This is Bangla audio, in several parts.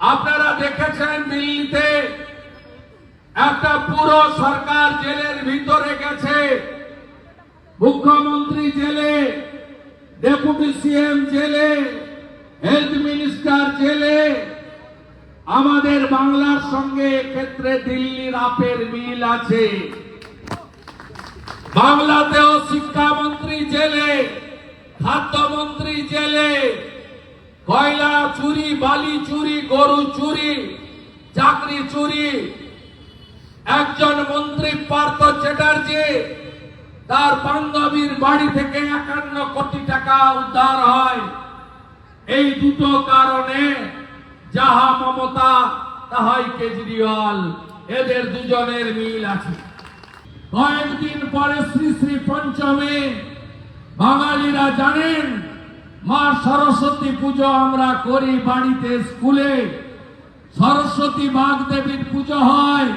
আপনারা দেখেছেন দিল্লিতে একটা পুরো সরকার জেলের ভিতরে গেছে। মুখ্যমন্ত্রী জেলে, ডেপুটি সিএম জেলে, হেলথ মিনিস্টার জেলে, আমাদের বাংলার সঙ্গে এক্ষেত্রে দিল্লির আপের মিল আছে। বাংলাতেও শিক্ষামন্ত্রী জেলে, খাদ্যমন্ত্রী জেলে কয়লা চুরি, বালি চুরি, গরু চুরি, চাকরি চুরি। একজন মন্ত্রী পার্থ চ্যাটার্জি তার বান্ধবীর বাড়ি থেকে একান্ন কোটি টাকা উদ্ধার হয়। এই দুটো কারণে যাহা মমতা, তাহাই কেজরিওয়াল, এদের দুজনের মিল আছে। কয়েকদিন পরে শ্রী শ্রী পঞ্চমী, বাঙালিরা জানেন মা সরস্বতী পুজো আমরা করি বাড়িতে, স্কুলে। সরস্বতী বাগ দেবীর পুজো হয়,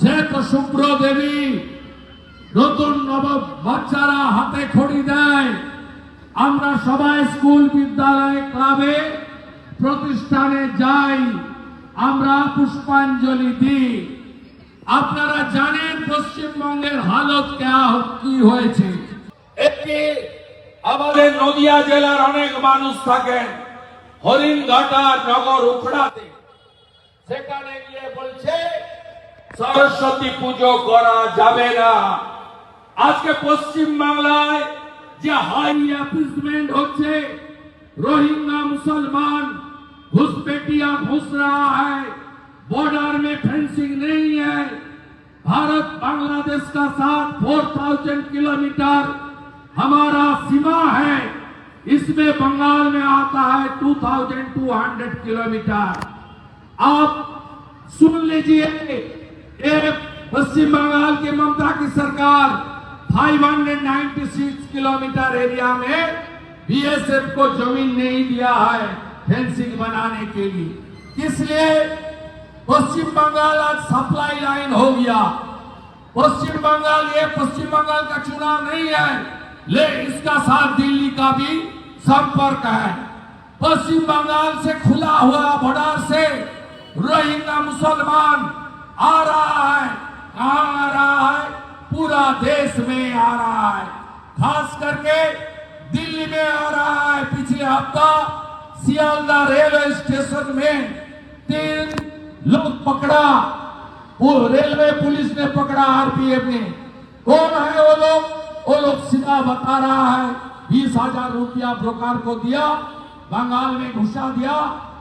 শ্বেত শুভ্র দেবী নতুন নব বাচ্চারা হাতে খড়ি দেয়। আমরা সবাই স্কুল, বিদ্যালয়, ক্লাবে প্রতিষ্ঠানে যাই, আমরা পুষ্পাঞ্জলি দিই। আপনারা জানেন পশ্চিমবঙ্গের হালত কি হয়েছে? একটি আমাদের নদিয়া জেলার অনেক মানুষ থাকেন হরিণঘাটা নগর উখড়াতে সেখানে গিয়ে বলছে সরস্বতী পুজো করা যাবে না আজকে পশ্চিম বাংলায় যে হাই অ্যাপিসমেন্ট হচ্ছে रोहिंगा मुसलमान घुसपैठिया घुस रहा है बॉर्डर में फेंसिंग नहीं है भारत बांग्लादेश का साथ 4000 किलोमीटर हमारा सीमा है। इसमें बंगाल में आता है 2200 किलोमीटर। आप सुन लीजिए, एक पश्चिम बंगाल की ममता की सरकार 596 किलोमीटर एरिया में बीएसएफ को ज़मीन नहीं दिया है फेंसिंग बनाने के लिए। इसलिए पश्चिम बंगाल आज सप्लाई लाइन हो गया। पश्चिम बंगाल ये पश्चिम बंगाल का चुनाव नहीं है। ले, इसका साथ दिल्ली का भी संपर्क है। पश्चिम बंगाल से खुला हुआ बॉर्डर से रोहिंगा मुसलमान आ रहा है। कहा आ रहा है? पूरा देश में आ रहा है। खास करके दिल्ली में आ रहा है। पिछले हफ़्ता सियालदा रेलवे स्टेशन में तीन लोग पकड़ा। वो रेलवे पुलिस ने पकड़ा आरपीएफ ने। कौन है वो? वो लोग सीधा बता रहा है, बीस हज़ार रुपया ब्रोकर को दिया, बंगाल में घुसा दिया,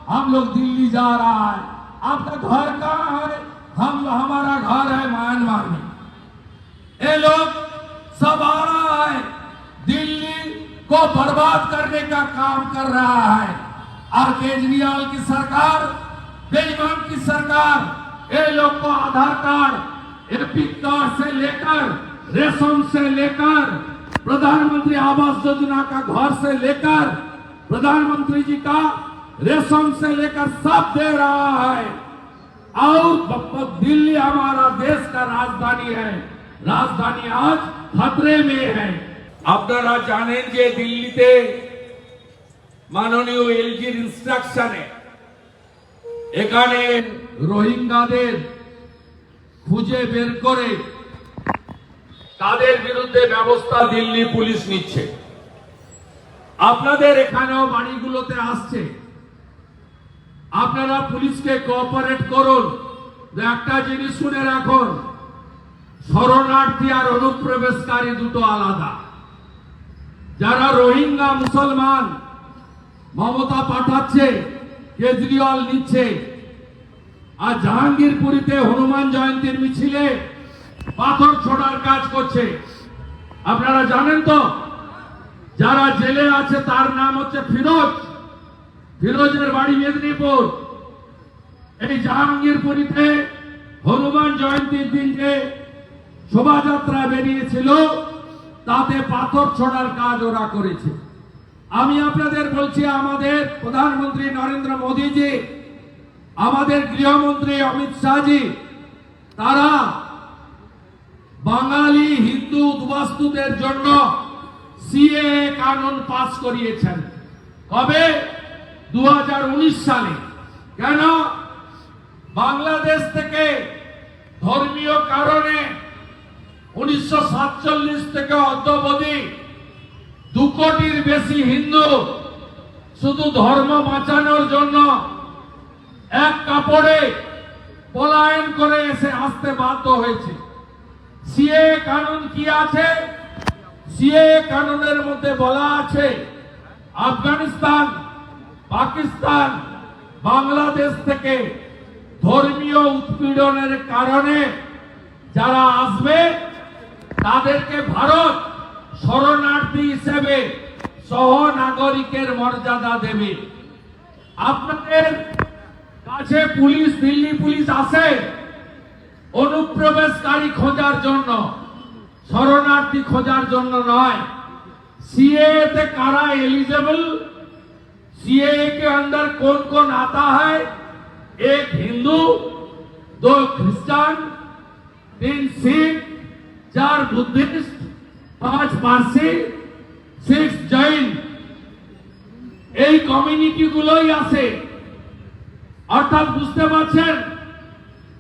हम लोग दिल्ली जा रहा है। आपका घर कहाँ है हम हमारा घर है म्यांमार में। ये लोग सब आ रहा है, दिल्ली को बर्बाद करने का काम कर रहा है। और केजरीवाल की सरकार, बेईमान की सरकार, ये लोग को आधार कार्ड एपिक कार्ड से लेकर रेशम से लेकर प्रधानमंत्री आवास योजना का घर से लेकर प्रधानमंत्री जी का रेशम से लेकर सब दे रहा है और ब- ब- दिल्ली हमारा देश का राजधानी है राजधानी आज खतरे में है আপনারা জানেন যে দিল্লিতে মাননীয় এলজির ইনস্ট্রাকশনে এখানে রোহিঙ্গাদের খুঁজে বের করে তাদের বিরুদ্ধে ব্যবস্থা দিল্লি পুলিশ নিচ্ছে। আপনাদের এখানেও বাড়িগুলোতে আসছে। আপনারা পুলিশকে কোঅপারেট করুন। একটা জিনিস শুনে রাখুন, শরণার্থী আর অনুপ্রবেশকারী দুটো আলাদা। যারা রোহিঙ্গা মুসলমান মমতা পাঠাচ্ছে, কেজরিওয়াল নিচ্ছে। আর জাহাঙ্গীরপুরীতে হনুমান জয়ন্তীর মিছিলে পাথর ছোড়ার কাজ করছে। আপনারা জানেন তো, যারা জেলে আছে তার নাম হচ্ছে ফিরোজ। ফিরোজের বাড়ি মেদিনীপুর। এই জাহাঙ্গীরপুরীতে হনুমান জয়ন্তীর দিন যে শোভাযাত্রা বেরিয়েছিল, তাতে পাথর ছোড়ার কাজ ওরা করেছে। আমি আপনাদের বলছি, আমাদের প্রধানমন্ত্রী নরেন্দ্র মোদীজি, আমাদের গৃহমন্ত্রী অমিত শাহজি, তারা বাঙালি হিন্দু উদ্বাস্তুদের জন্য সিএ কানুন পাস করিয়েছেন। কবে? দু হাজার উনিশ সালে। কেন? বাংলাদেশ থেকে ধর্মীয় কারণে উনিশশো সাতচল্লিশ থেকে অদ্যবধি দু কোটির বেশি হিন্দু শুধু ধর্ম বাঁচানোর জন্য এক কাপড়ে পলায়ন করে এসে আসতে বাধ্য হয়েছে। সিএ কানুন কি আছে? সিএ কানুনের মধ্যে বলা আছে, আফগানিস্তান, পাকিস্তান, বাংলাদেশ থেকে ধর্মীয় উৎপীড়নের কারণে যারা আসবে, তাদেরকে ভারত শরণার্থী হিসেবে সহ নাগরিকের মর্যাদা দেবে। আপনাদের কাছে পুলিশ, দিল্লি পুলিশ আসে অনুপ্রবেশকারী খোঁজার জন্য শরণার্থী খোঁজার জন্য নয় सीए তে कारा एलिजिबल सीए के अंदर कौन कौन आता है एक हिंदू दो क्रिश्चियन तीन सिख चार बुद्धिस्ट पांच पारसी सिक्स जैन এই কমিউনিটি গুলোই আছে অর্থাৎ বুঝতে পারছেন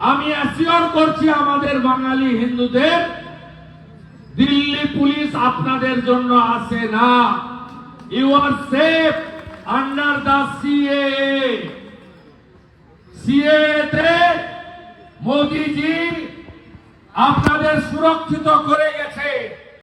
আমি অ্যাসিওর করছি আমাদের বাঙালি হিন্দুদের, দিল্লি পুলিশ আপনাদের জন্য আসে না। You are safe under the CA CA তে মোদিজি আপনাদের সুরক্ষিত করে গেছে।